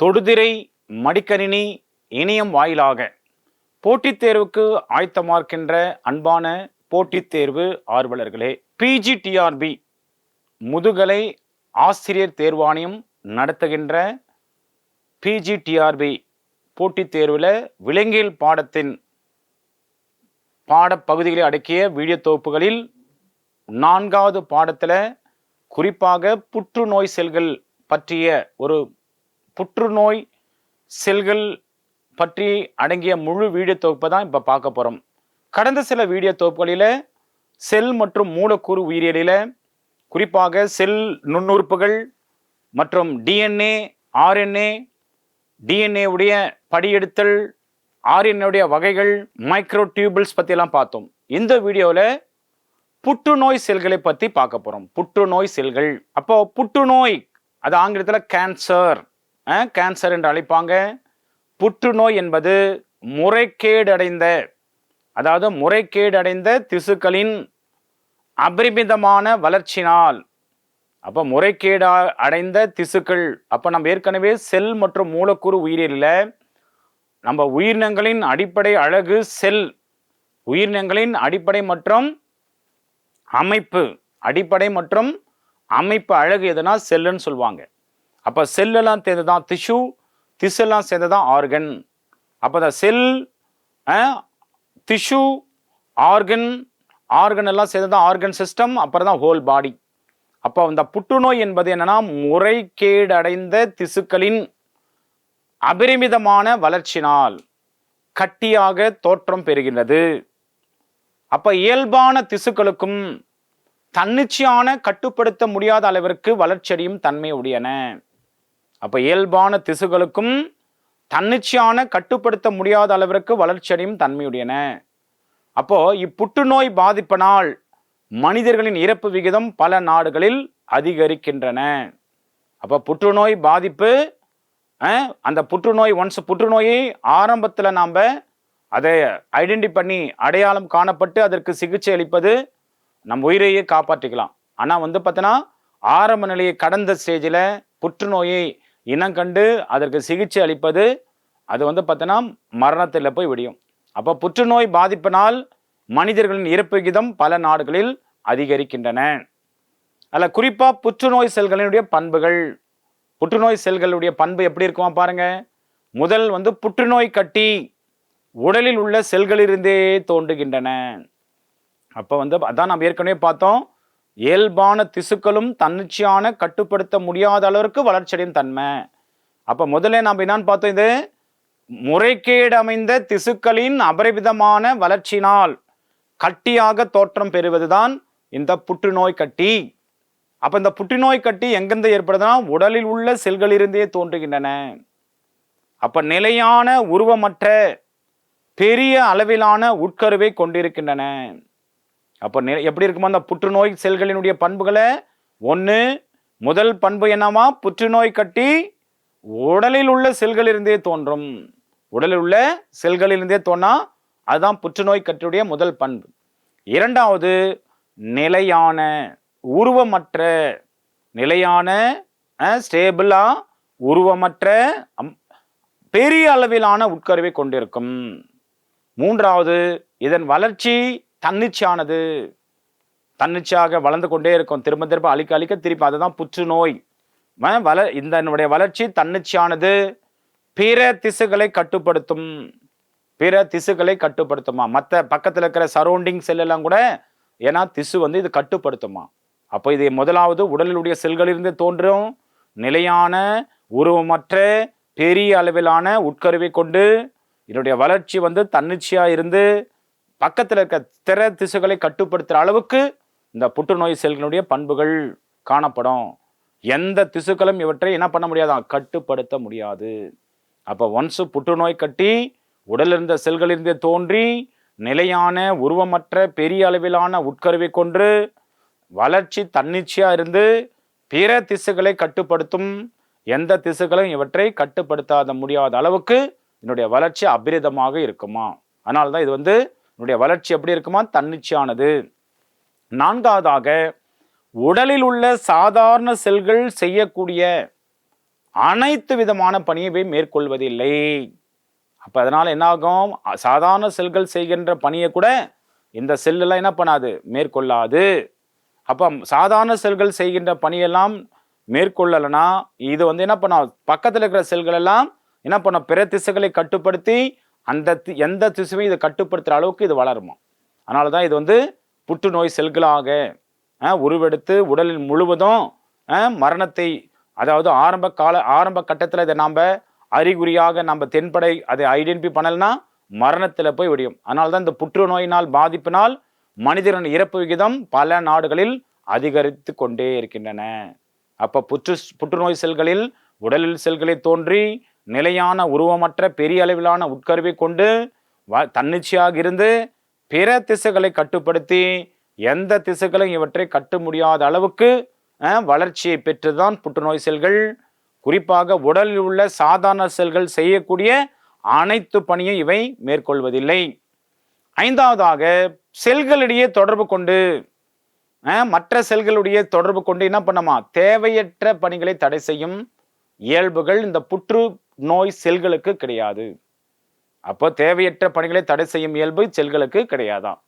தொடுதிரை மடிக்கணினி இணையம் வாயிலாக போட்டித் தேர்வுக்கு ஆயத்தமார்க்கின்ற அன்பான போட்டித் தேர்வு ஆர்வலர்களே பிஜிடிஆர்பி முதுகலை ஆசிரியர் தேர்வாணையம் நடத்துகின்ற பிஜிடிஆர்பி போட்டித் தேர்வில் விலங்கியல் பாடத்தின் பாடப்பகுதிகளை அடக்கிய வீடியோ தொகுப்புகளில் நான்காவது பாடத்தில் குறிப்பாக புற்றுநோய் செல்கள் பற்றிய ஒரு புற்றுநோய் செல்கள் பற்றி அடங்கிய முழு வீடியோ தொகுப்பை தான் இப்போ பார்க்க போகிறோம் கடந்த சில வீடியோ தொகுப்புகளில் செல் மற்றும் மூலக்கூறு உயிரியலில் குறிப்பாக செல் நுண்ணுறுப்புகள் மற்றும் டிஎன்ஏ ஆர்என்ஏ டிஎன்ஏவுடைய படியெடுத்தல் ஆர்என்ஏவுடைய வகைகள் மைக்ரோ டியூபிள்ஸ் பற்றிலாம் பார்த்தோம். இந்த வீடியோவில் புற்றுநோய் செல்களை பற்றி பார்க்க போகிறோம் புற்றுநோய் செல்கள். அப்போ புற்றுநோய் அது ஆங்கிலத்தில் கேன்சர் கேன்சர் என்று அழைப்பாங்க. புற்றுநோய் என்பது முறைகேடடைந்த அதாவது முறைகேடடைந்த திசுக்களின் அபரிமிதமான வளர்ச்சினால் அப்போ முறைகேடா அடைந்த திசுக்கள் அப்போ நம்ம ஏற்கனவே செல் மற்றும் மூலக்கூறு உயிரியலில். நம்ம உயிரினங்களின் அடிப்படை அழகு செல் உயிரினங்களின் அடிப்படை மற்றும் அமைப்பு அடிப்படை மற்றும் அமைப்பு அழகு எதுனா செல்லுன்னு சொல்லுவாங்க. அப்போ செல்லெல்லாம் சேர்ந்து தான் திஷு திசெல்லாம் சேர்ந்து தான் ஆர்கன். அப்போ இந்த செல் திஷு ஆர்கன் ஆர்கன் எல்லாம் சேர்ந்து தான் ஆர்கன் சிஸ்டம் அப்புறம் தான் ஹோல் பாடி. அப்போ அந்த புற்றுநோய் என்பது என்னன்னா முறைகேடடைந்த திசுக்களின் அபரிமிதமான வளர்ச்சினால் கட்டியாக தோற்றம் பெறுகின்றது. அப்ப இயல்பான திசுக்களுக்கும் தன்னிச்சையான கட்டுப்படுத்த முடியாத அளவிற்கு வளர்ச்சியடையும் தன்மை உடையன. அப்போ இயல்பான திசுக்களுக்கும் தன்னிச்சையான கட்டுப்படுத்த முடியாத அளவிற்கு வளர்ச்சியடையும் தன்மையுடையன. அப்போது இப்புற்றுநோய் பாதிப்பினால் மனிதர்களின் இறப்பு விகிதம் பல நாடுகளில் அதிகரிக்கின்றன. அப்போ புற்றுநோய் பாதிப்பு அந்த புற்றுநோய் ஒன்ஸ் புற்றுநோயை ஆரம்பத்தில் நாம் அதை ஐடென்டி பண்ணி அடையாளம் காணப்பட்டு அதற்கு சிகிச்சை அளிப்பது நம் உயிரையே காப்பாற்றிக்கலாம். ஆனால் வந்து பார்த்தோன்னா ஆரம்ப நிலையை கடந்த ஸ்டேஜில் புற்றுநோயை இனம் கண்டு அதற்கு சிகிச்சை அளிப்பது அது வந்து பார்த்தோன்னா மரணத்தில் போய் விடியும். அப்போ புற்றுநோய் பாதிப்பினால் மனிதர்களின் இறப்பு விகிதம் பல நாடுகளில் அதிகரிக்கின்றன. அதில் குறிப்பாக புற்றுநோய் செல்களினுடைய பண்புகள். புற்றுநோய் செல்களுடைய பண்பு எப்படி இருக்குமா பாருங்க. முதல் வந்து புற்றுநோய் கட்டி உடலில் உள்ள செல்களிலிருந்தே தோன்றுகின்றன. அப்போ வந்து அதான் நம்ம ஏற்கனவே பார்த்தோம். இயல்பான திசுக்களும் தன்னிச்சையான கட்டுப்படுத்த முடியாத அளவிற்கு வளர்ச்சியடையும் தன்மை. அப்போ முதல்ல நாம் என்னான்னு பார்த்தோம் இது? முறைகேடு அமைந்த திசுக்களின் அபரிவிதமான வளர்ச்சியினால் கட்டியாக தோற்றம் பெறுவதுதான் இந்த புற்றுநோய் கட்டி. அப்ப இந்த புற்றுநோய் கட்டி எங்கிருந்து ஏற்படுதுன்னா உடலில் உள்ள செல்களிலிருந்தே தோன்றுகின்றன. அப்ப நிலையான உருவமற்ற பெரிய அளவிலான உட்கருவை கொண்டிருக்கின்றன. அப்போ நி- எப்படி இருக்குமோ அந்த புற்றுநோய் செல்களினுடைய பண்புகளை ஒன்று முதல் பண்பு என்னவா புற்றுநோய் கட்டி உடலில் உள்ள செல்களிலிருந்தே தோன்றும். உடலில் உள்ள செல்களிலிருந்தே தோன்றா அதுதான் புற்றுநோய் கட்டியுடைய முதல் பண்பு. இரண்டாவது நிலையான உருவமற்ற நிலையான ஸ்டேபிளாக உருவமற்ற அம்- பெரிய அளவிலான உட்கருவை கொண்டிருக்கும். மூன்றாவது இதன் வளர்ச்சி தன்னிச்சையானது தன்னிச்சையாக வளர்ந்து கொண்டே இருக்கும். திரும்ப திரும்ப அழிக்க அழிக்க திருப்பி அதுதான் புற்றுநோய். வ- வள என்னுடைய வளர்ச்சி தன்னிச்சையானது பிற திசுகளை கட்டுப்படுத்தும் பிற திசுகளை கட்டுப்படுத்துமா? மற்ற பக்கத்தில் இருக்கிற சரௌண்டிங் செல்லெல்லாம் கூட ஏன்னா திசு வந்து இது கட்டுப்படுத்துமா? அப்போ இது முதலாவது உடலிலுடைய செல்களிலிருந்து தோன்றும் நிலையான உருவமற்ற பெரிய அளவிலான உட்கருவை கொண்டு இதனுடைய வளர்ச்சி வந்து தன்னிச்சையாக இருந்து பக்கத்தில் இருக்க திற திசுகளை கட்டுப்படுத்துகிற அளவுக்கு இந்த புற்றுநோய் செல்களுடைய பண்புகள் காணப்படும். எந்த திசுக்களும் இவற்றை என்ன பண்ண முடியாதான் கட்டுப்படுத்த முடியாது. அப்போ ஒன்ஸு புற்றுநோய் கட்டி உடலில் இருந்த செல்களிலிருந்தே தோன்றி நிலையான உருவமற்ற பெரிய அளவிலான உட்கருவை கொண்டு வளர்ச்சி தன்னிச்சையாக இருந்து பிற திசுகளை கட்டுப்படுத்தும் எந்த திசுகளும் இவற்றை கட்டுப்படுத்தாத முடியாத அளவுக்கு என்னுடைய வளர்ச்சி அபிரிதமாக இருக்குமா? அதனால தான் இது வந்து என்னுடைய வளர்ச்சி எப்படி இருக்குமா? தன்னிச்சையானது. நான்காவதாக உடலில் உள்ள சாதாரண செல்கள் செய்யக்கூடிய அனைத்து விதமான பணியை மேற்கொள்வதில்லை. அப்போ அதனால் என்ன ஆகும் சாதாரண செல்கள் செய்கின்ற பணியை கூட இந்த செல்லெல்லாம் என்ன பண்ணாது? மேற்கொள்ளாது. அப்போ சாதாரண செல்கள் செய்கின்ற பணியெல்லாம் மேற்கொள்ளலைன்னா இது வந்து என்ன பண்ணும்? பக்கத்தில் இருக்கிற செல்கள் எல்லாம் என்ன பண்ணும்? பிற திசைகளை கட்டுப்படுத்தி அந்த தி- எந்த திசுவையும் இதை கட்டுப்படுத்துகிற அளவுக்கு இது வளருமா? அதனால தான் இது வந்து புற்றுநோய் செல்களாக உருவெடுத்து உடலில் முழுவதும் மரணத்தை அதாவது ஆரம்ப கால ஆரம்ப கட்டத்தில் இதை நாம் அறிகுறியாக நம்ம தென்படை அதை ஐடென்டிஃபை பண்ணலைன்னா மரணத்தில் போய் விடியும். அதனால தான் இந்த புற்றுநோயினால் பாதிப்பினால் மனிதரின் இறப்பு விகிதம் பல நாடுகளில் அதிகரித்து கொண்டே இருக்கின்றன. அப்போ புற்று புற்றுநோய் செல்களில் உடலில் செல்களை தோன்றி நிலையான உருவமற்ற பெரிய அளவிலான உட்கருவை கொண்டு வ தன்னிச்சையாக இருந்து பிற திசுகளை கட்டுப்படுத்தி எந்த திசுகளும் இவற்றை கட்ட முடியாத அளவுக்கு வளர்ச்சியை பெற்றுதான் புற்றுநோய் செல்கள் குறிப்பாக உடலில் உள்ள சாதாரண செல்கள் செய்யக்கூடிய அனைத்து பணியும் இவை மேற்கொள்வதில்லை. ஐந்தாவதாக செல்களிடையே தொடர்பு கொண்டு மற்ற செல்களுடைய தொடர்பு கொண்டு என்ன பண்ணுமா? தேவையற்ற பணிகளை தடை செய்யும். இயல்புகள் இந்த புற்று நோய் செல்களுக்கு கிடையாது. அப்போ தேவையற்ற பணிகளை தடை செய்யும் இயல்பு செல்களுக்கு கிடையாதான்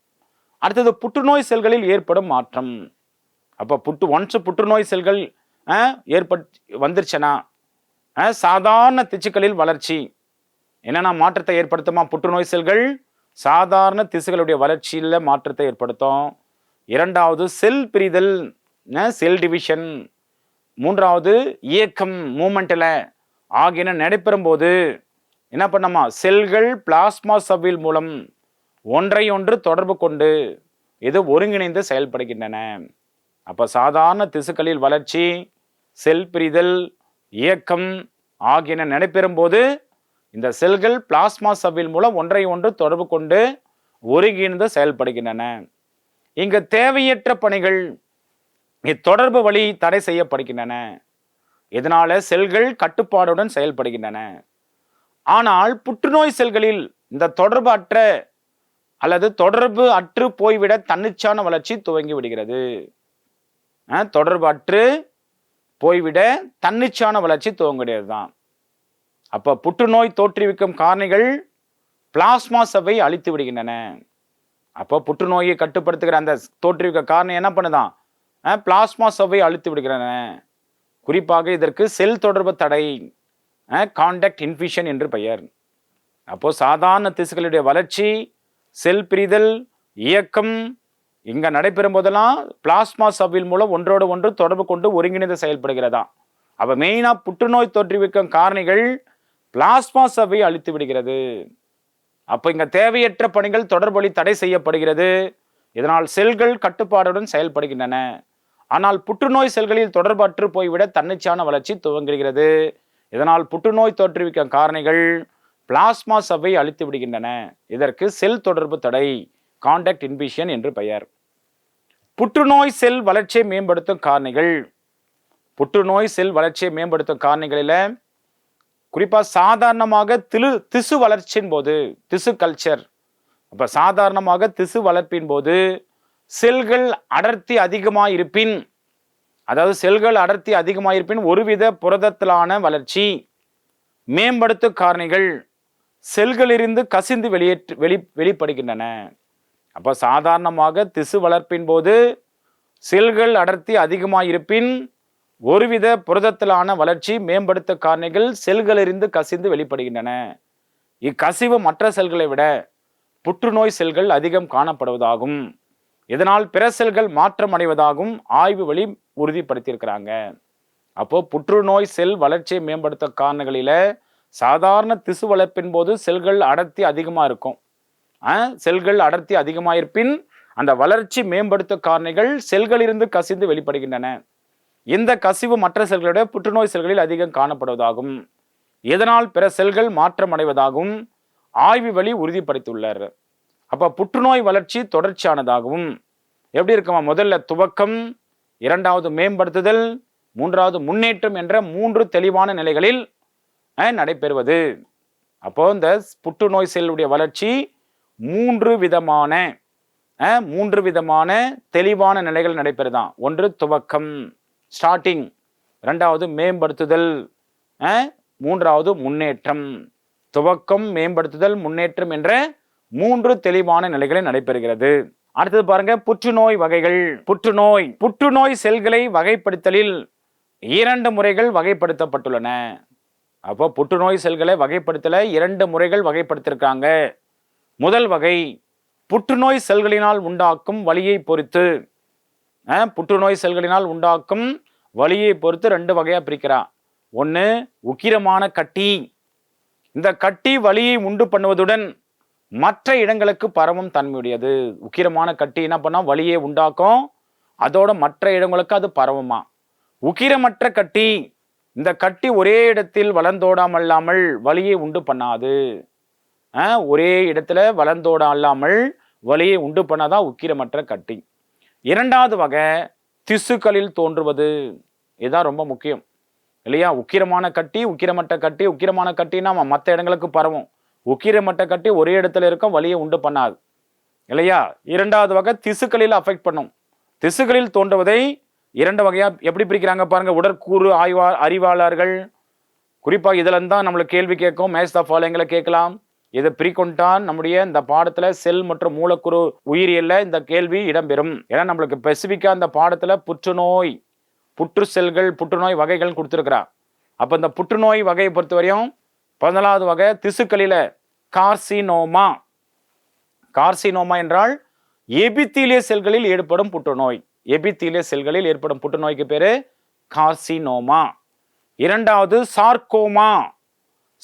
அடுத்தது புற்றுநோய் செல்களில் ஏற்படும் மாற்றம். அப்போ புற்று ஒன்ஸ் புற்றுநோய் செல்கள் அஹ், ஏற்பட் வந்துருச்சுன்னா சாதாரண திசுக்களில் வளர்ச்சி. என்னென்ன மாற்றத்தை ஏற்படுத்துமா புற்றுநோய் செல்கள்? சாதாரண திசுகளுடைய வளர்ச்சியில் மாற்றத்தை ஏற்படுத்தும். இரண்டாவது செல் பிரிதல் செல் டிவிஷன். மூன்றாவது இயக்கம் மூமெண்ட்டில் ஆகியன நடைபெறும் போது என்ன பண்ணமா செல்கள் பிளாஸ்மா சவ்வில் மூலம் ஒன்றை ஒன்று தொடர்பு கொண்டு இது ஒருங்கிணைந்து செயல்படுகின்றன. அப்போ சாதாரண திசுக்களில் வளர்ச்சி செல் பிரிதல் இயக்கம் ஆகியன நடைபெறும் போது இந்த செல்கள் பிளாஸ்மா சவ்வில் மூலம் ஒன்றை ஒன்று தொடர்பு கொண்டு ஒருங்கிணைந்து செயல்படுகின்றன. இங்கு தேவையற்ற பணிகள் இத்தொடர்பு வழி தடை செய்யப்படுகின்றன. இதனால செல்கள் கட்டுப்பாடுடன் செயல்படுகின்றன. ஆனால் புற்றுநோய் செல்களில் இந்த தொடர்பு அற்ற அல்லது தொடர்பு அற்று போய்விட தன்னிச்சான வளர்ச்சி துவங்கி விடுகிறது. தொடர்பு அற்று போய்விட தன்னிச்சான வளர்ச்சி துவங்குகிறது தான் அப்போ புற்றுநோய் தோற்றுவிக்கும் காரணிகள் பிளாஸ்மா சவ்வை அழித்து விடுகின்றன. அப்போ புற்றுநோயை கட்டுப்படுத்துகிற அந்த தோற்றுவிக்க காரணம் என்ன பண்ணுதான்? பிளாஸ்மா சவ்வை அழித்து விடுகிறன. குறிப்பாக இதற்கு செல் தொடர்பு தடை காண்டாக்ட் இன்ஃபிஷன் என்று பெயர். அப்போது சாதாரண திசுக்களுடைய வளர்ச்சி செல் பிரிதல் இயக்கம் இங்கே நடைபெறும் போதெல்லாம் பிளாஸ்மா சவ்வில் மூலம் ஒன்றோடு ஒன்று தொடர்பு கொண்டு ஒருங்கிணைந்து செயல்படுகிறதா. அப்போ மெயினாக புற்றுநோய் தோற்றுவிக்கும் காரணிகள் பிளாஸ்மா சவ்வை அழித்து விடுகிறது. அப்போ இங்கே தேவையற்ற பணிகள் தொடர்பொலி தடை செய்யப்படுகிறது. இதனால் செல்கள் கட்டுப்பாடுடன் செயல்படுகின்றன. ஆனால் புற்றுநோய் செல்களில் தொடர்பற்று போய்விட தன்னிச்சான வளர்ச்சி துவங்குகிறது. இதனால் புற்றுநோய் தோற்றுவிக்கும் காரணிகள் பிளாஸ்மா சவ்வை அழித்து விடுகின்றன. இதற்கு செல் தொடர்பு தடை காண்டாக்ட் இன்பிஷன் என்று பெயர். புற்றுநோய் செல் வளர்ச்சியை மேம்படுத்தும் காரணிகள் புற்றுநோய் செல் வளர்ச்சியை மேம்படுத்தும் காரணிகளில் குறிப்பாக சாதாரணமாக திரு திசு வளர்ச்சியின் போது திசு கல்ச்சர் அப்போ சாதாரணமாக திசு வளர்ப்பின் போது செல்கள் அடர்த்தி அதிகமாக இருப்பின் அதாவது செல்கள் அடர்த்தி அதிகமாக இருப்பின் ஒருவித புரதத்திலான வளர்ச்சி. மேம்படுத்த காரணிகள் செல்களிலிருந்து கசிந்து வெளியேற்று வெளி வெளிப்படுகின்றன. அப்போ சாதாரணமாக திசு வளர்ப்பின் போது செல்கள் அடர்த்தி அதிகமாக இருப்பின் ஒருவித புரதத்திலான வளர்ச்சி மேம்படுத்த காரணிகள் செல்களிலிருந்து கசிந்து வெளிப்படுகின்றன. இக்கசிவு மற்ற செல்களை விட புற்றுநோய் செல்கள் அதிகம் காணப்படுவதாகும். இதனால் பிற செல்கள் மாற்றம் அடைவதாகவும் ஆய்வு வழி உறுதிப்படுத்தியிருக்கிறாங்க. அப்போ புற்றுநோய் செல் வளர்ச்சியை மேம்படுத்த காரணங்களில சாதாரண திசு வளர்ப்பின் போது செல்கள் அடர்த்தி அதிகமாக இருக்கும். செல்கள் அடர்த்தி அதிகமாக இருப்பின் அந்த வளர்ச்சி மேம்படுத்த காரணிகள் செல்களிலிருந்து கசிந்து வெளிப்படுகின்றன. இந்த கசிவு மற்ற செல்களை விட புற்றுநோய் செல்களில் அதிகம் காணப்படுவதாகும். இதனால் பிற செல்கள் மாற்றம் அடைவதாகவும் ஆய்வு வழி உறுதிப்படுத்தியுள்ளார். அப்போ புற்றுநோய் வளர்ச்சி தொடர்ச்சியானதாகவும் எப்படி இருக்குமா? முதல்ல துவக்கம் இரண்டாவது மேம்படுத்துதல் மூன்றாவது முன்னேற்றம் என்ற மூன்று தெளிவான நிலைகளில் நடைபெறுவது. அப்போ இந்த புற்றுநோய் செல்லுடைய வளர்ச்சி மூன்று விதமான மூன்று விதமான தெளிவான நிலைகள் நடைபெறுதான் ஒன்று துவக்கம் ஸ்டார்டிங் ரெண்டாவது மேம்படுத்துதல் மூன்றாவது முன்னேற்றம். துவக்கம் மேம்படுத்துதல் முன்னேற்றம் என்ற மூன்று தெளிவான நிலைகளில் நடைபெறுகிறது. அடுத்தது பாருங்க புற்றுநோய் வகைகள். புற்றுநோய். புற்றுநோய் செல்களை வகைப்படுத்தலில் இரண்டு முறைகள் வகைப்படுத்தப்பட்டுள்ளன. அப்போ புற்றுநோய் செல்களை வகைப்படுத்தல இரண்டு முறைகள் வகைப்படுத்திருக்காங்க. முதல் வகை புற்றுநோய் செல்களினால் உண்டாக்கும் வலியை பொறுத்து புற்றுநோய் செல்களினால் உண்டாக்கும் வலியை பொறுத்து ரெண்டு வகையாக பிரிக்கிறா. ஒன்று உக்கிரமான கட்டி. இந்த கட்டி வலியை உண்டு பண்ணுவதுடன் மற்ற இடங்களுக்கு பரவும் தன்மையுடையது. உக்கிரமான கட்டி என்ன பண்ணால் வலியை உண்டாக்கும். அதோட மற்ற இடங்களுக்கு அது பரவுமா. உக்கிரமற்ற கட்டி இந்த கட்டி ஒரே இடத்தில் வளர்ந்தோடாமல்லாமல் வலியை உண்டு பண்ணாது. ஒரே இடத்துல வளர்ந்தோட அல்லாமல் வலியை உண்டு பண்ணாதான் உக்கிரமற்ற கட்டி. இரண்டாவது வகை திசுக்களில் தோன்றுவது. இதுதான் ரொம்ப முக்கியம். இல்லையா? உக்கிரமான கட்டி உக்கிரமற்ற கட்டி உக்கிரமான கட்டினா மற்ற இடங்களுக்கு பரவும். உக்கிரமற்ற கட்டி ஒரே இடத்துல இருக்கும் வலியை உண்டு பண்ணாது. இல்லையா? இரண்டாவது வகை திசுக்களில் அஃபெக்ட் பண்ணும். திசுக்களில் தோன்றுவதை இரண்டு வகையாக எப்படி பிரிக்கிறாங்க பாருங்கள் உடற்கூறு ஆய்வா அறிவாளர்கள் குறிப்பாக இதுல தான் நம்மளுக்கு கேள்வி கேட்கும். மேஸ் ஆஃப் ஃபாலோங்களை கேட்கலாம். இதை பிரிக்கொண்டான் நம்முடைய இந்த பாடத்தில் செல் மற்றும் மூலக்கூறு உயிரியல்ல இந்த கேள்வி இடம்பெறும். ஏன்னா நம்மளுக்கு ஸ்பெசிஃபிக்காக இந்த பாடத்தில் புற்றுநோய் புற்று செல்கள் புற்றுநோய் வகைகள் கொடுத்துருக்குறா அப்போ இந்த புற்றுநோய் வகையை பொறுத்தவரையும் பதினாலாவது வகை திசுக்களில கார்சினோமா. கார்சினோமா என்றால் எபித்தீலிய செல்களில் ஏற்படும் புற்றுநோய். எபித்தீலிய செல்களில் ஏற்படும் புற்றுநோய்க்கு பேரு கார்சினோமா. இரண்டாவது சார்கோமா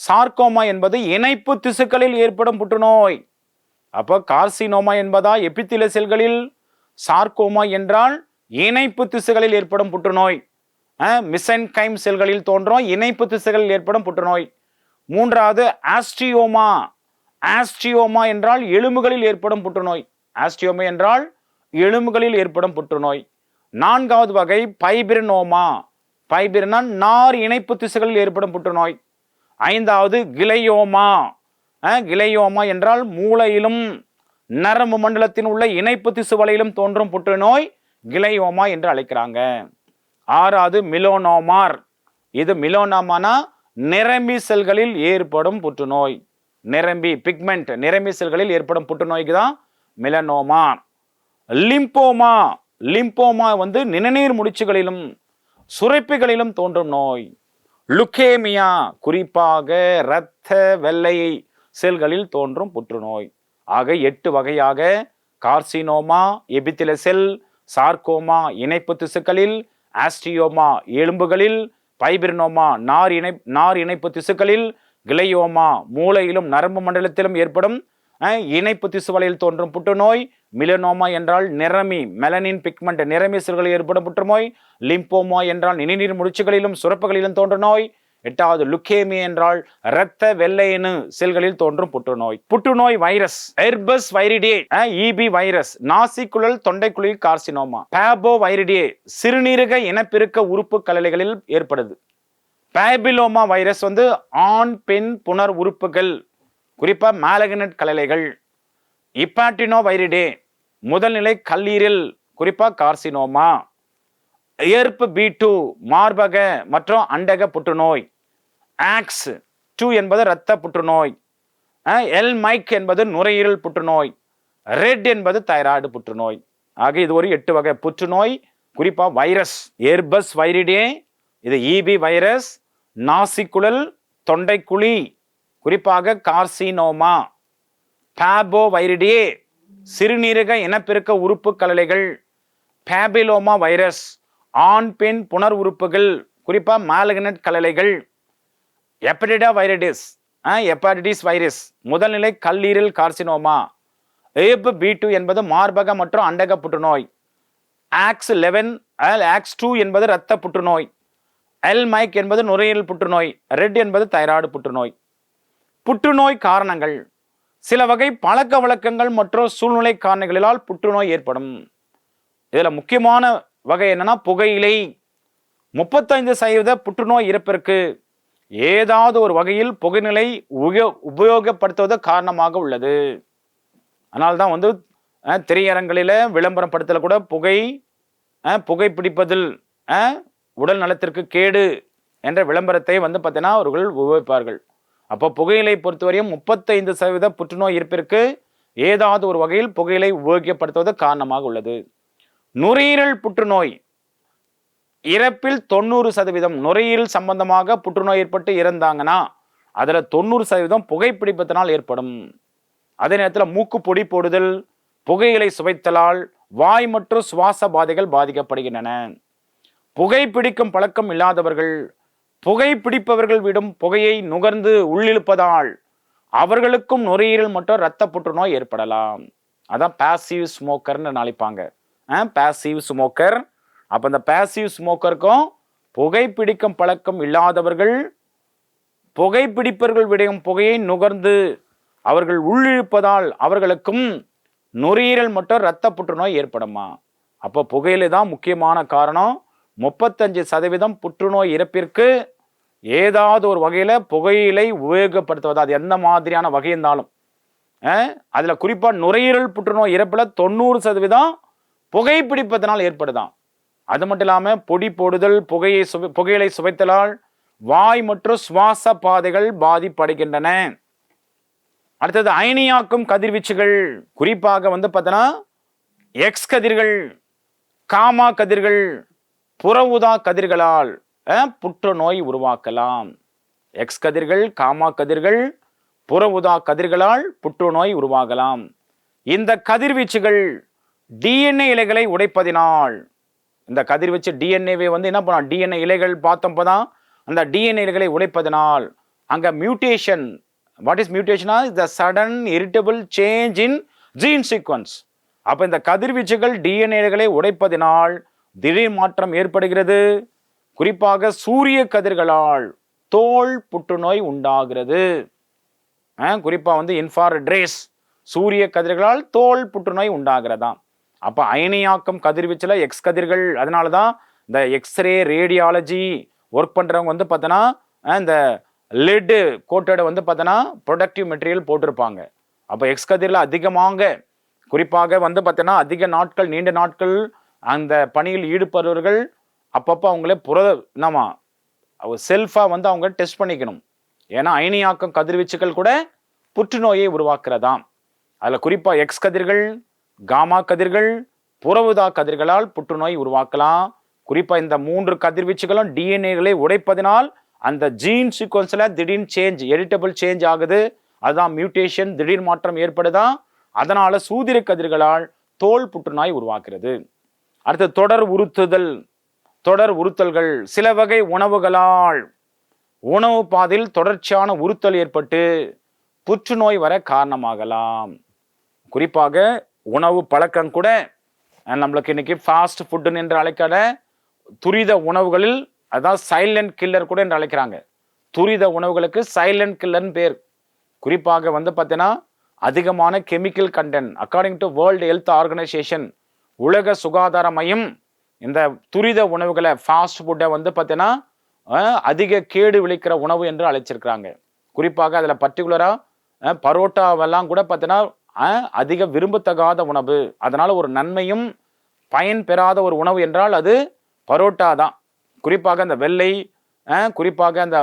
சார்கோமா என்பது இணைப்பு திசுக்களில் ஏற்படும் புற்றுநோய். அப்போ கார்சினோமா என்பதா எபித்தில செல்களில்? சார்கோமா என்றால் இணைப்பு திசுகளில் ஏற்படும் புற்றுநோய். மிசன்கைம் செல்களில் தோன்றும் இணைப்பு திசுகளில் ஏற்படும் புற்றுநோய். மூன்றாவது ஆஸ்டியோமா. ஆஸ்டியோமா என்றால் எலும்புகளில் ஏற்படும் புற்றுநோய். ஆஸ்டியோமா என்றால் எலும்புகளில் ஏற்படும் புற்றுநோய். நான்காவது வகை பைபிரினோமா. பைபிரினா நார் இணைப்பு திசுகளில் ஏற்படும் புற்றுநோய். ஐந்தாவது கிளையோமா. கிளையோமா என்றால் மூளையிலும் நரம்பு மண்டலத்தின் உள்ள இணைப்பு திசுவலையிலும் தோன்றும் புற்றுநோய் கிளையோமா என்று அழைக்கிறாங்க. ஆறாவது மிலோனோமார். இது மிலோனோமானா நிரம்பி செல்களில் ஏற்படும் புற்றுநோய். நிரம்பி பிக்மெண்ட் நிரம்பி செல்களில் ஏற்படும் புற்றுநோய்க்கு தான் மிலனோமா லிம்போமா லிம்போமா வந்து நிணநீர் முடிச்சுகளிலும் சுரப்பிகளிலும் தோன்றும் நோய். லுக்கேமியா குறிப்பாக இரத்த வெள்ளை செல்களில் தோன்றும் புற்றுநோய். ஆக எட்டு வகையாக கார்சினோமா எபித்தில செல் சார்கோமா இணைப்பு திசுக்களில் ஆஸ்டியோமா எலும்புகளில் பைபிரினோமா நார் இணை நார் இணைப்பு திசுக்களில் கிளையோமா மூளையிலும் நரம்பு மண்டலத்திலும் ஏற்படும் இணைப்பு இணைப்பு திசுவலையில் தோன்றும் புற்றுநோய் மிலனோமா என்றால் நிறமி மெலனின் பிக்மெண்ட் நிறமி செல்களில் ஏற்படும் புற்றுநோய் லிம்போமா என்றால் நினைநீர் முடிச்சுகளிலும் சுரப்புகளிலும் தோன்றும் நோய் எட்டாவது லுக்கேமி என்றால் இரத்த வெள்ளையணு செல்களில் தோன்றும் புற்றுநோய். புற்றுநோய் virus herpesviridae EB virus நாசிக்குழல் தொண்டைக்குழில் கார்சினோமா. பேபோ வைரிடே சிறுநீரக இனப்பெருக்க உறுப்பு கலலைகளில் ஏற்படுது. பேபிலோமா வைரஸ் வந்து ஆண் பெண் புனர் உறுப்புகள் குறிப்பா மேலகனட் கலலைகள். இப்பாட்டினோ வைரிடே முதல்நிலை கல்லீரல் குறிப்பா கார்சினோமா. ஏற்பு பி டூ மார்பக மற்றும் அண்டக புற்றுநோய். ஆக்ஸ் டூ என்பது இரத்த புற்றுநோய். எல் மைக் என்பது நுரையீரல் புற்றுநோய். ரெட் என்பது தைராய்டு புற்றுநோய். ஆக இது ஒரு எட்டு வகை புற்றுநோய். குறிப்பாக வைரஸ் ஏர்பஸ் வைரிடே இது இபி வைரஸ் நாசிக்குழல் தொண்டைக்குழி குறிப்பாக கார்சினோமா பாபோ வைரிடே சிறுநீரக இனப்பெருக்க உறுப்பு கலலைகள் பேபிலோமா வைரஸ் ஆண் பெண் புனர் உறுப்புகள் குறிப்பாக மாலகனட் கலலைகள் எப்படிடா வைரடிஸ் ஹெப்பாடிட்டிஸ் வைரஸ் முதல்நிலை கல்லீரல் கார்சினோமா ஏப்பு பி டூ என்பது மார்பக மற்றும் அண்டக புற்றுநோய் ஆக்ஸ் லெவன் ஆக்ஸ் டூ என்பது இரத்த புற்றுநோய் எல் மைக் என்பது நுரையீரல் புற்றுநோய் ரெட் என்பது தைராய்டு புற்றுநோய். புற்றுநோய் காரணங்கள் சில வகை பழக்க வழக்கங்கள் மற்றும் சூழ்நிலை காரணங்களினால் புற்றுநோய் ஏற்படும். இதில் முக்கியமான வகை என்னன்னா புகையிலை. முப்பத்தைந்து சதவீத புற்றுநோய் இறப்பிற்கு ஏதாவது ஒரு வகையில் புகைநிலை உபயோ உபயோகப்படுத்துவது காரணமாக உள்ளது. அதனால்தான் வந்து திரையரங்களில் விளம்பரம் படுத்தல கூட புகை புகை புகைப்பிடிப்பதில் உடல் நலத்திற்கு கேடு என்ற விளம்பரத்தை வந்து பார்த்தீங்கன்னா அவர்கள் உபயோகிப்பார்கள். அப்போ புகையிலை பொறுத்தவரையும் முப்பத்தைந்து சதவீத புற்றுநோய் இருப்பிற்கு ஏதாவது ஒரு வகையில் புகையிலை உபயோகப்படுத்துவது காரணமாக உள்ளது. நுரையீரல் புற்றுநோய். இறப்பில் தொண்ணூறு சதவீதம் நுரையீரல் சம்பந்தமாக புற்றுநோய் ஏற்பட்டு இறந்தாங்கன்னா அதில் தொண்ணூறு சதவீதம் புகைப்பிடிப்பதனால் ஏற்படும். அதே நேரத்தில் மூக்கு பொடி போடுதல் புகையிலை சுவைத்தலால் வாய் மற்றும் சுவாச பாதைகள் பாதிக்கப்படுகின்றன. புகைப்பிடிக்கும் பழக்கம் இல்லாதவர்கள் புகைப்பிடிப்பவர்கள் விடும் புகையை நுகர்ந்து உள்ளிழுப்பதால் அவர்களுக்கும் நுரையீரல் மற்றும் இரத்த புற்றுநோய் ஏற்படலாம். அதான் பாசிவ் ஸ்மோக்கர்னு நினைப்பாங்க. பேசிவ் ஸ்மோக்கர் அப்போ இந்த பேசிவ் ஸ்மோக்கருக்கும் புகைப்பிடிக்கும் பழக்கம் இல்லாதவர்கள் புகைப்பிடிப்பவர்கள் விடையும் புகையை நுகர்ந்து அவர்கள் உள்ளிழுப்பதால் அவர்களுக்கும் நுரையீரல் மற்றும் இரத்த புற்றுநோய் ஏற்படுமா? அப்போ புகையில தான் முக்கியமான காரணம். முப்பத்தஞ்சு சதவீதம் புற்றுநோய் இறப்பிற்கு ஏதாவது ஒரு வகையில் புகையிலை உபயோகப்படுத்துவது. அது எந்த மாதிரியான வகை இருந்தாலும். அதில் குறிப்பாக நுரையீரல் புற்றுநோய் இறப்பில் தொண்ணூறு சதவீதம் புகைப்பிடிப்பதனால் ஏற்படுதான். அது மட்டும் இல்லாமல் பொடி போடுதல் புகையை சுவை புகையிலை சுவைத்தலால் வாய் மற்றும் சுவாச பாதைகள் பாதிப்படைகின்றன. அடுத்தது அயனியாக்கும் கதிர்வீச்சுகள். குறிப்பாக வந்து பார்த்தோன்னா எக்ஸ் கதிர்கள் காமா கதிர்கள் புற ஊதா கதிர்களால் புற்றுநோய் உருவாக்கலாம். எக்ஸ் கதிர்கள் காமா கதிர்கள் புற ஊதா கதிர்களால் புற்றுநோய் உருவாகலாம். இந்த கதிர்வீச்சுகள் டிஎன்ஏ இலைகளை உடைப்பதினால். இந்த கதிர்வீச்சு டிஎன்ஏவை வந்து என்ன பண்ணலாம்? டிஎன்ஏ இலைகள் பார்த்தப்போ தான் அந்த டிஎன்ஏ இலைகளை உடைப்பதனால். அங்கே mutation what is மியூட்டேஷனா the sudden heritable change in gene sequence அப்போ இந்த கதிர்வீச்சுகள் டிஎன்ஏகளை உடைப்பதினால் திடீர் மாற்றம் ஏற்படுகிறது. குறிப்பாக சூரிய கதிர்களால் தோல் புற்றுநோய் உண்டாகிறது. குறிப்பாக வந்து இன்ஃபார் ட்ரேஸ் சூரிய கதிர்களால் தோல் புற்றுநோய் உண்டாகிறதாம். அப்போ அயனியாக்கம் கதிர்வீச்சில் எக்ஸ் கதிர்கள். அதனால தான் இந்த எக்ஸ்ரே ரேடியாலஜி ஒர்க் பண்ணுறவங்க வந்து பார்த்தோன்னா இந்த லெட்டு கோட்டடை வந்து பார்த்தோன்னா ப்ரொடக்டிவ் மெட்டீரியல் போட்டிருப்பாங்க. அப்போ எக்ஸ் கதிரில் அதிகமாக குறிப்பாக வந்து பார்த்தோன்னா அதிக நாட்கள் நீண்ட நாட்கள் அந்த பணியில் ஈடுபடுபவர்கள் அப்பப்போ அவங்களே புர என்னமா செல்ஃபாக வந்து அவங்க டெஸ்ட் பண்ணிக்கணும். ஏன்னா அயனியாக்கம் கதிர்வீச்சுகள் கூட புற்றுநோயை உருவாக்குறதாம். அதில் குறிப்பாக எக்ஸ் கதிர்கள் காமா கதிர்கள் புறவுதா கதிர்களால் புற்றுநோய் உருவாக்கலாம். குறிப்பாக இந்த மூன்று கதிர்வீச்சுகளும் டிஎன்ஏகளை உடைப்பதினால் அந்த ஜீன் சீக்வன்ஸில் திடீர்னு சேஞ்ச் எடிட்டபிள் சேஞ்ச் ஆகுது. அதுதான் மியூட்டேஷன் திடீர் மாற்றம் ஏற்படுதா? அதனால் சூதிர கதிர்களால் தோல் புற்றுநோய் உருவாக்குறது அடுத்து தொடர் உறுத்துதல் தொடர் உறுத்தல்கள். சில வகை உணவுகளால் உணவு பாதையில் தொடர்ச்சியான உறுத்தல் ஏற்பட்டு புற்றுநோய் வர காரணமாகலாம். குறிப்பாக உணவு பழக்கம் கூட நம்மளுக்கு இன்னைக்கு ஃபாஸ்ட் ஃபுட்டுன்னு என்று அழைக்காத துரித உணவுகளில் அதான் சைலண்ட் கில்லர் கூட என்று அழைக்கிறாங்க. துரித உணவுகளுக்கு சைலண்ட் கில்லர்னு பேர். குறிப்பாக வந்து பார்த்தீங்கன்னா அதிகமான chemical content according to World Health Organization உலக சுகாதார மையம் இந்த துரித உணவுகளை ஃபாஸ்ட் ஃபுட்டை வந்து பார்த்தீங்கன்னா அதிக கேடு விளைக்கிற உணவு என்று அழைச்சிருக்கிறாங்க. குறிப்பாக அதில் பர்டிகுலராக பரோட்டாவெல்லாம் கூட பார்த்தீங்கன்னா அதிக விரும்பத்தகாத உணவு. அதனால் ஒரு நன்மையும் பயன் பெறாத ஒரு உணவு என்றால் அது பரோட்டா தான். குறிப்பாக அந்த வெள்ளை குறிப்பாக அந்த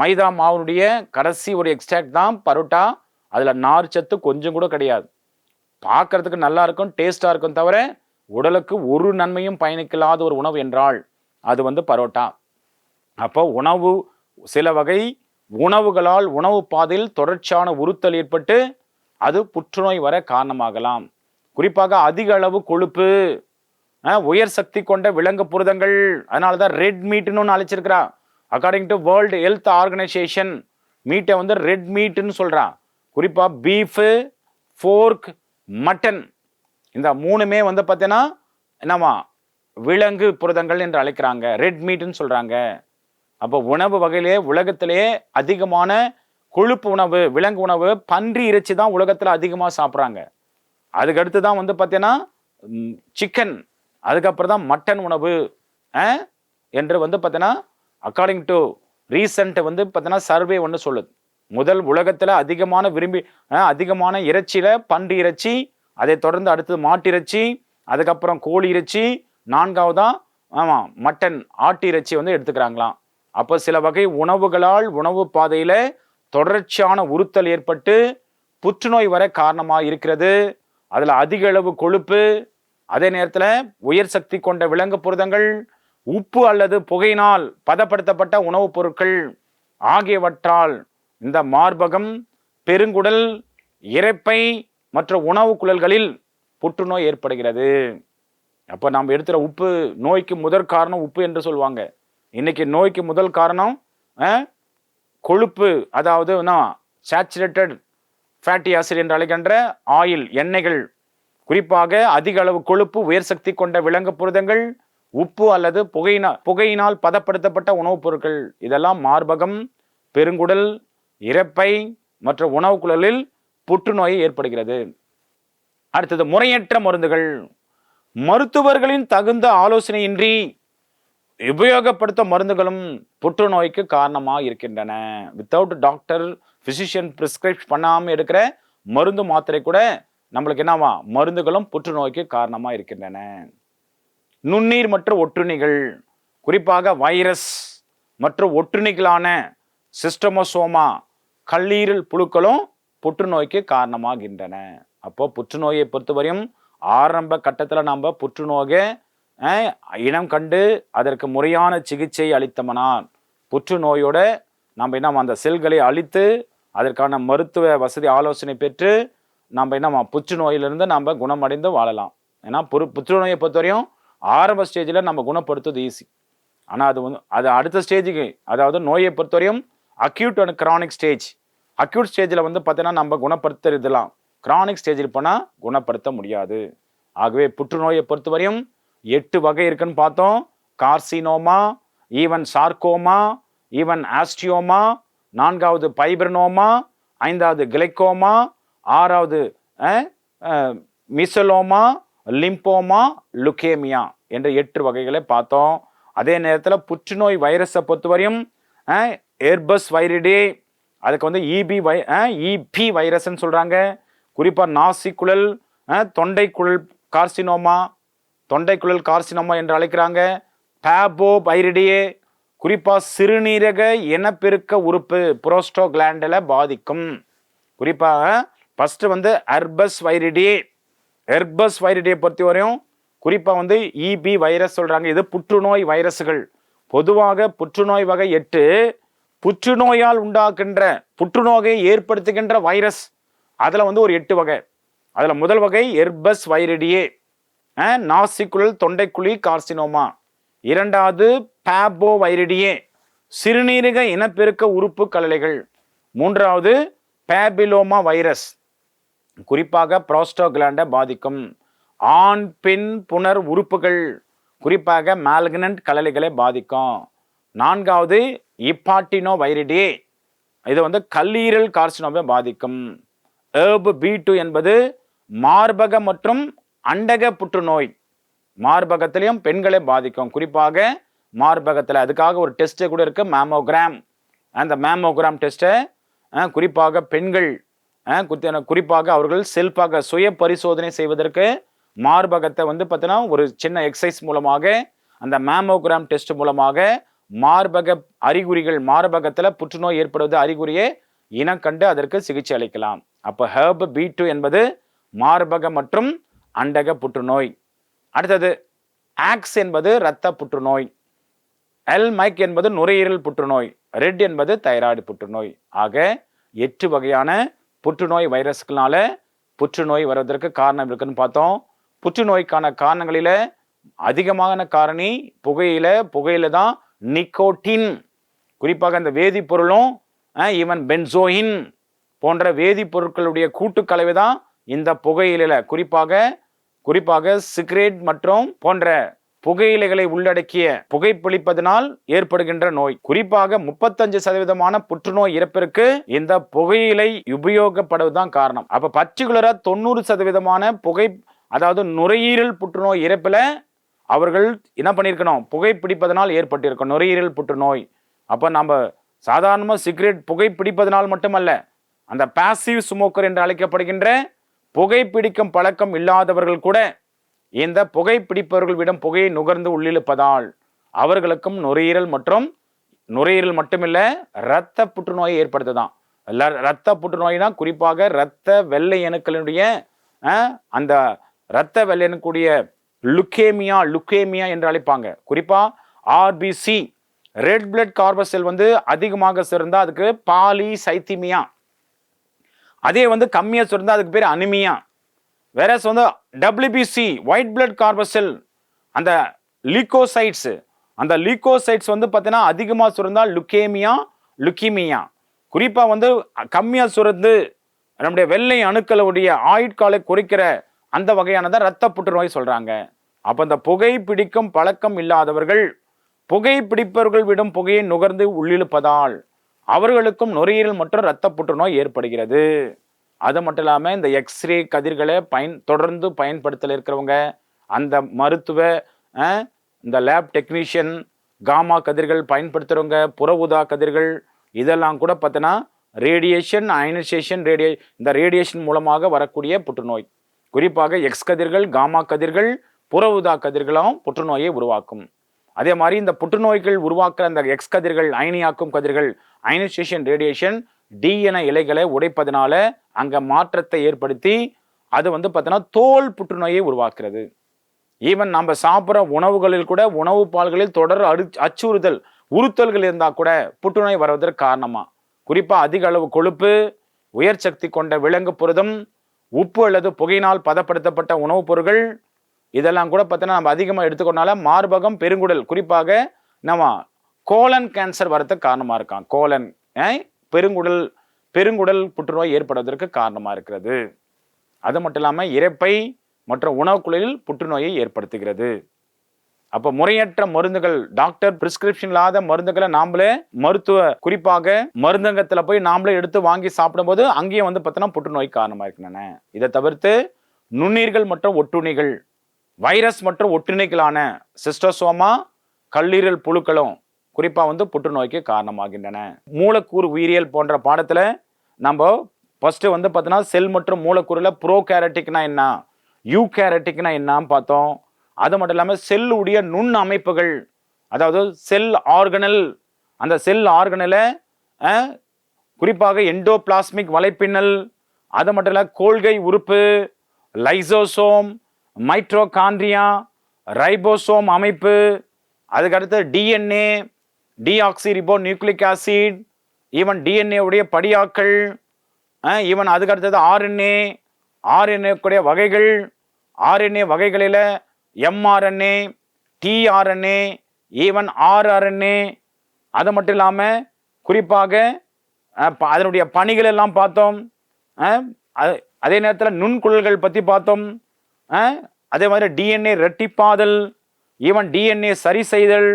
மைதா மாவுனுடைய கடைசி ஒரு எக்ஸ்ட்ராக்ட் தான் பரோட்டா. அதில் நார் சத்து கொஞ்சம் கூட கிடையாது. பார்க்கறதுக்கு நல்லா இருக்கும் டேஸ்ட்டாக இருக்கும் தவிர உடலுக்கு ஒரு நன்மையும் பயணிக்கலாத ஒரு உணவு என்றால் அது வந்து பரோட்டா. அப்போ உணவு சில வகை உணவுகளால் உணவு பாதையில் தொடர்ச்சியான உறுத்தல் ஏற்பட்டு அது புற்றுநோய் வர காரணமாகலாம். குறிப்பாக அதிக அளவு கொழுப்பு உயர் சக்தி கொண்ட விலங்கு புரதங்கள் அதனால தான் ரெட் மீட்னு ஒன்று அழைச்சிருக்கிறா. According to World Health Organization மீட்டை வந்து ரெட் மீட்னு சொல்றான் குறிப்பாக பீஃபு ஃபோர்க் மட்டன் இந்த மூணுமே வந்து பார்த்தீங்கன்னா என்னமா விலங்கு புரதங்கள் என்று அழைக்கிறாங்க. ரெட் மீட்னு சொல்றாங்க. அப்போ உணவு வகையிலே உலகத்திலேயே அதிகமான கொழுப்பு உணவு விலங்கு உணவு பன்றி இறைச்சி தான் உலகத்தில் அதிகமாக சாப்பிட்றாங்க. அதுக்கடுத்து தான் வந்து பார்த்தீங்கன்னா சிக்கன் அதுக்கப்புறம் தான் மட்டன் உணவு என்று வந்து பார்த்தீங்கன்னா அக்கார்டிங் டு ரீசண்ட் வந்து பார்த்தீங்கன்னா சர்வே ஒன்று சொல்லுது. முதல் உலகத்தில் அதிகமான விரும்பி அதிகமான இறைச்சியில் பன்றி இறைச்சி அதை தொடர்ந்து அடுத்தது மாட்டு இறைச்சி அதுக்கப்புறம் கோழி இறைச்சி நான்காவதாக ஆமாம் மட்டன் ஆட்டு இறைச்சி வந்து எடுத்துக்கிறாங்களாம். அப்போ சில வகை உணவுகளால் உணவு பாதையில் தொடர்ச்சியான உறுத்தல் ஏற்பட்டு புற்றுநோய் வர காரணமாக இருக்கிறது. அதில் அதிக அளவு கொழுப்பு அதே நேரத்தில் உயர் சக்தி கொண்ட விலங்கு புரதங்கள் உப்பு அல்லது புகையினால் பதப்படுத்தப்பட்ட உணவுப் பொருட்கள் ஆகியவற்றால் இந்த மார்பகம் பெருங்குடல் இறப்பை மற்ற உணவு குழல்களில் புற்றுநோய் ஏற்படுகிறது. அப்போ நாம் எடுத்துகிற உப்பு நோய்க்கு முதற் காரணம் உப்பு என்று சொல்லுவாங்க. இன்னைக்கு நோய்க்கு முதல் காரணம் கொழுப்பு அதாவது சேச்சுரேட்டட் ஃபேட்டி ஆசிட் என்று அழைக்கின்ற ஆயில் எண்ணெய்கள் குறிப்பாக அதிக அளவு கொழுப்பு உயர் சக்தி கொண்ட விலங்கு புரதங்கள் உப்பு அல்லது புகையினால் புகையினால் பதப்படுத்தப்பட்ட உணவுப் பொருட்கள். இதெல்லாம் மார்பகம் பெருங்குடல் இறப்பை மற்ற உணவுக் குழலில் புற்றுநோய் ஏற்படுகிறது. அடுத்தது முறையற்ற மருந்துகள். மருத்துவர்களின் தகுந்த ஆலோசனையின்றி உபயோகப்படுத்தும் மருந்துகளும் புற்றுநோய்க்கு காரணமாக இருக்கின்றன. வித்தவுட் டாக்டர் ஃபிசிஷியன் பிரிஸ்கிரைப் பண்ணாமல் எடுக்கிற மருந்து மாத்திரை கூட நம்மளுக்கு என்னவா? மருந்துகளும் புற்றுநோய்க்கு காரணமாக இருக்கின்றன. நுண்ணீர் மற்றும் ஒற்றுணிகள் குறிப்பாக வைரஸ் மற்றும் ஒற்றுணிகளான சிஸ்டமோசோமா கல்லீரல் புழுக்களும் புற்றுநோய்க்கு காரணமாகின்றன. அப்போ புற்றுநோயை பொறுத்தவரையும் ஆரம்ப கட்டத்தில் நம்ம புற்றுநோயை இனம் கண்டு அதற்கு முறையான சிகிச்சை அளித்தமனால் புற்றுநோயோட நம்ம என்ன அந்த செல்களை அழித்து அதற்கான மருத்துவ வசதி ஆலோசனை பெற்று நம்ம என்ன புற்றுநோயிலிருந்து நம்ம குணமடைந்து வாழலாம். ஏன்னா புரு புற்றுநோயை பொறுத்தவரையும் ஆரம்ப ஸ்டேஜில் நம்ம குணப்படுத்துவது ஈஸி ஆனால் அது வந்து அது அடுத்த ஸ்டேஜுக்கு அதாவது நோயை பொறுத்தவரையும் acute and chronic stage acute ஸ்டேஜில் வந்து பார்த்தீங்கன்னா நம்ம குணப்படுத்துறதுலாம். கிரானிக் ஸ்டேஜில் போனால் குணப்படுத்த முடியாது. ஆகவே புற்றுநோயை பொறுத்தவரையும் எட்டு வகை இருக்குன்னு பார்த்தோம். Carcinoma even sarcoma even osteoma நான்காவது பைப்ரனோமா ஐந்தாவது கிளைக்கோமா ஆறாவது மிசலோமா லிம்போமா லுகேமியா என்ற எட்டு வகைகளை பார்த்தோம். அதே நேரத்தில் புற்றுநோய் வைரஸை பொறுத்தவரையும் ஏர்பஸ் வைரிடே அதுக்கு வந்து இபி வை இபி வைரஸ்ன்னு சொல்கிறாங்க குறிப்பாக நாசிக்குழல் தொண்டைக்குழல் கார்சினோமா தொண்டைக்குழல் கார்சினோமா என்று அழைக்கிறாங்க. பேபோ வைரிடியே குறிப்பாக சிறுநீரக இனப்பெருக்க உறுப்பு புரோஸ்டோ கிளாண்டில் பாதிக்கும். குறிப்பாக ஃபஸ்ட்டு வந்து அர்பஸ் வைரிடி எர்பஸ் வைரிடியை பொறுத்த வரையும் குறிப்பாக வந்து இபி வைரஸ் சொல்கிறாங்க இது புற்றுநோய் வைரஸ்கள். பொதுவாக புற்றுநோய் வகை எட்டு புற்றுநோயால் உண்டாக்குகின்ற புற்றுநோயை ஏற்படுத்துகின்ற வைரஸ். அதில் வந்து ஒரு எட்டு வகை. அதில் முதல் வகை எர்பஸ் வைரிடியே. நாசிக்குழல் தொண்டைக்குழி கார்சினோமா. இரண்டாவது பேபோ வைரிடியே சிறுநீரக இனப்பெருக்க உறுப்பு கலலைகள் மூன்றாவது பேபிலோமா வைரஸ் குறிப்பாக புரோஸ்டோகிளாண்டை பாதிக்கும். ஆண் பெண் புனர் உறுப்புகள் குறிப்பாக மால்கனன்ட் கலலைகளை பாதிக்கும். நான்காவது இப்பாட்டினோ வைரிடே இது வந்து கல்லீரல் கார்சினோவை பாதிக்கும். ஏர்பு பி டூ என்பது மார்பக மற்றும் அண்டக புற்றுநோய் மார்பகத்திலையும் பெண்களை பாதிக்கும். குறிப்பாக மார்பகத்தில் அதுக்காக ஒரு டெஸ்ட்டு கூட இருக்குது மேமோகிராம் அந்த மேமோகிராம் டெஸ்ட்டை குறிப்பாக பெண்கள் குறிப்பாக அவர்கள் செல்ஃபாக சுய பரிசோதனை செய்வதற்கு மார்பகத்தை வந்து பார்த்தீங்கன்னா ஒரு சின்ன எக்ஸசைஸ் மூலமாக அந்த மேமோகிராம் டெஸ்ட் மூலமாக மார்பக அறிகுறிகள் மார்பகத்தில் புற்றுநோய் ஏற்படுவது அறிகுறியை இனம் கண்டு அதற்கு சிகிச்சை அளிக்கலாம். அப்போ ஹெர்ப் பி டூ என்பது மார்பக மற்றும் அண்டக புற்றுநோய். அடுத்தது ஆக்ஸ் என்பது இரத்த புற்றுநோய். எல் மைக் என்பது நுரையீரல் புற்றுநோய். ரெட் என்பது தைராய்டு புற்றுநோய். ஆக எட்டு வகையான புற்றுநோய் வைரஸ்களால புற்றுநோய் வருவதற்கு காரணம் இருக்குன்னு பார்த்தோம். புற்றுநோய்க்கான காரணங்களில அதிகமான காரணி புகையில புகையில தான் நிக்கோட்டின். குறிப்பாக இந்த வேதிப்பொருளும் ஈவன் பென்சோயின் போன்ற வேதிப்பொருட்களுடைய கூட்டுக்கலவை தான் இந்த புகையில குறிப்பாக குறிப்பாக சிகரெட் மற்றும் போன்ற புகையிலைகளை உள்ளடக்கிய புகைப்பிடிப்பதனால் ஏற்படுகின்ற நோய். குறிப்பாக முப்பத்தஞ்சு சதவீதமான புற்றுநோய் இறப்பிற்கு இந்த புகையிலை உபயோகப்படுவதுதான் காரணம். அப்ப பர்டிகுலரா தொண்ணூறு சதவீதமான புகை அதாவது நுரையீரல் புற்றுநோய் இறப்புல அவர்கள் என்ன பண்ணியிருக்கணும் புகைப்பிடிப்பதனால் ஏற்பட்டிருக்கும் நுரையீரல் புற்றுநோய். அப்போ நம்ம சாதாரணமாக சிகரெட் புகைப்பிடிப்பதனால் மட்டுமல்ல அந்த பாசிவ் ஸ்மோக்கர் என்று அழைக்கப்படுகின்ற புகைப்பிடிக்கும் பழக்கம் இல்லாதவர்கள் கூட இந்த புகைப்பிடிப்பவர்கள் விடம் புகையை நுகர்ந்து உள்ளிழுப்பதால் அவர்களுக்கும் நுரையீரல் மற்றும் நுரையீரல் மட்டுமில்லை இரத்த புற்றுநோயை ஏற்படுத்துதான். இரத்த புற்றுநோய்னா குறிப்பாக இரத்த வெள்ளை அணுக்களினுடைய அந்த இரத்த வெள்ளை அணுக்கூடிய லுக்கேமியா லுக்கேமியா என்று அழைப்பாங்க. குறிப்பாக ஆர்பிசி ரெட் பிளட் கார்பசெல் வந்து அதிகமாக சேர்ந்தால் அதுக்கு பாலி சைத்திமியா அதே வந்து கம்மியாக சுரந்தால் அதுக்கு பேர் அனிமியா. வேற வந்து டபிள்யூபிசி ஒயிட் பிளட் கார்பசெல் அந்த லீகோசைட்ஸ் அந்த லீகோசைட்ஸ் வந்து பார்த்தீங்கன்னா அதிகமாக சுரந்தால் லுக்கேமியா லுக்கிமியா குறிப்பாக வந்து கம்மியாக சுரந்து நம்முடைய வெள்ளை அணுக்களுடைய ஆயுட்காலை குறைக்கிற அந்த வகையானதான் ரத்த புற்றுநோய் சொல்கிறாங்க அப்போ இந்த புகை பிடிக்கும் பழக்கம் இல்லாதவர்கள் புகை பிடிப்பவர்கள் விடும் புகையை நுகர்ந்து உள்ளிழுப்பதால் அவர்களுக்கும் நுரையீரல் மற்றும் இரத்த புற்றுநோய் ஏற்படுகிறது. அது மட்டும் இல்லாமல் இந்த எக்ஸ்ரே கதிர்களை பயன் தொடர்ந்து பயன்படுத்தல இருக்கிறவங்க அந்த மருத்துவ இந்த லேப் டெக்னீஷியன் காமா கதிர்கள் பயன்படுத்துகிறவங்க புற ஊதா கதிர்கள் இதெல்லாம் கூட பார்த்தோன்னா ரேடியேஷன் அயனைசேஷன் ரேடியே இந்த ரேடியேஷன் மூலமாக வரக்கூடிய புற்றுநோய். குறிப்பாக எக்ஸ் கதிர்கள் காமா கதிர்கள் புற ஊதா கதிர்களும் புற்றுநோயை உருவாக்கும். அதே மாதிரி இந்த புற்றுநோய்கள் உருவாக்குற அந்த எக்ஸ் கதிர்கள் அயனியாக்கும் கதிர்கள் அயனைசேஷன் ரேடியேஷன் டிஎன இலைகளை உடைப்பதனால அங்கே மாற்றத்தை ஏற்படுத்தி அது வந்து பார்த்தீங்கன்னா தோல் புற்றுநோயை உருவாக்குறது. ஈவன் நம்ம சாப்பிட்ற உணவுகளில் கூட உணவு பால்களில் தொடர் அடு அச்சுறுத்தல் உறுத்தல்கள் இருந்தால் கூட புற்றுநோய் வருவதற்கு காரணமாக குறிப்பாக அதிக அளவு கொழுப்பு உயர் சக்தி கொண்ட விலங்கு புரதம் உப்பு அல்லது புகையினால் பதப்படுத்தப்பட்ட உணவுப் பொருட்கள் இதெல்லாம் கூட பார்த்தீங்கன்னா நம்ம அதிகமாக எடுத்துக்கொண்டால மார்பகம் பெருங்குடல் குறிப்பாக நம்ம கோலன் கேன்சர் வரதுக்கு காரணமாக இருக்கான். கோலன் பெருங்குடல் பெருங்குடல் புற்றுநோய் ஏற்படுவதற்கு காரணமாக இருக்கிறது. அது மட்டும் இல்லாமல் இறப்பை மற்றும் உணவுக்குழலில் புற்றுநோயை ஏற்படுத்துகிறது. அப்போ முறையற்ற மருந்துகள் டாக்டர் பிரிஸ்கிரிப்ஷன் இல்லாத மருந்துகளை நாமளே மருத்துவ குறிப்பாக மருந்தகத்தில் போய் நாமளே எடுத்து வாங்கி சாப்பிடும்போது அங்கேயும் வந்து பார்த்தோன்னா புற்றுநோய் காரணமாக இருக்கின்றன. இதை தவிர்த்து நுண்ணீர்கள் மற்றும் ஒட்டுண்ணிகள் வைரஸ் மற்றும் ஒட்டுண்ணிகளான சிஸ்டோசோமா கல்லீரல் புழுக்களும் குறிப்பாக வந்து புற்றுநோய்க்கு காரணமாகின்றன. மூலக்கூறு உயிரியல் போன்ற பாடத்தில் நம்ம ஃபஸ்ட்டு வந்து பார்த்தோன்னா செல் மற்றும் மூலக்கூறுல ப்ரோ கேரட்டிக்னா என்ன? யூ கேரட்டிக்னா என்னான்னு பார்த்தோம். அது மட்டும் இல்லாமல் செல்லுடைய நுண் அமைப்புகள் அதாவது செல் ஆர்கனல் அந்த செல் ஆர்கனலை குறிப்பாக எண்டோபிளாஸ்மிக் வலைப்பின்னல் அது மட்டும் இல்லை கோள்கை உறுப்பு லைசோசோம் மைட்ரோகாண்ட்ரியா ரைபோசோம் அமைப்பு அதுக்கடுத்து DNA deoxy ribo nucleic acid ஈவன் டிஎன்ஏ உடைய படியாக்கள் ஈவன் அதுக்கு அடுத்தது ஆர்என்ஏ ஆர்என்ஏ கூடிய வகைகள் ஆர்என்ஏ வகைகளில் எம்ஆர்என்ஏ டிஆர்என்ஏ ஈவன் ஆர்ஆர்என்ஏ அது மட்டும் இல்லாமல் குறிப்பாக ப- அதனுடைய பணிகள் எல்லாம் பார்த்தோம் அதே நேரத்தில் நுண்குழல்கள் பற்றி பார்த்தோம் அதே மாதிரி டிஎன்ஏ ரெட்டிப்பாதல் ஈவன் டிஎன்ஏ சரி செய்தல்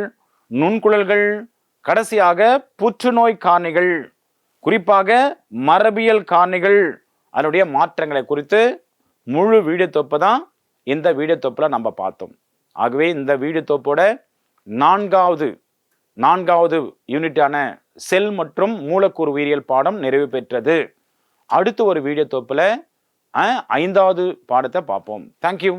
நுண்குழல்கள் கடைசியாக புற்றுநோய் காரணிகள் குறிப்பாக மரபியல் காரணிகள் அதனுடைய மாற்றங்களை குறித்து முழு வீடியோ தொப்பை தான் இந்த வீடியோ தொப்பில் நம்ம பார்த்தோம். ஆகவே இந்த வீடியோ தொப்போட நான்காவது நான்காவது யூனிட்டான செல் மற்றும் மூலக்கூறு உயிரியல் பாடம் நிறைவு பெற்றது. அடுத்து ஒரு வீடியோ தொப்பில் ஐந்தாவது பாடத்தை பார்ப்போம். தேங்க்யூ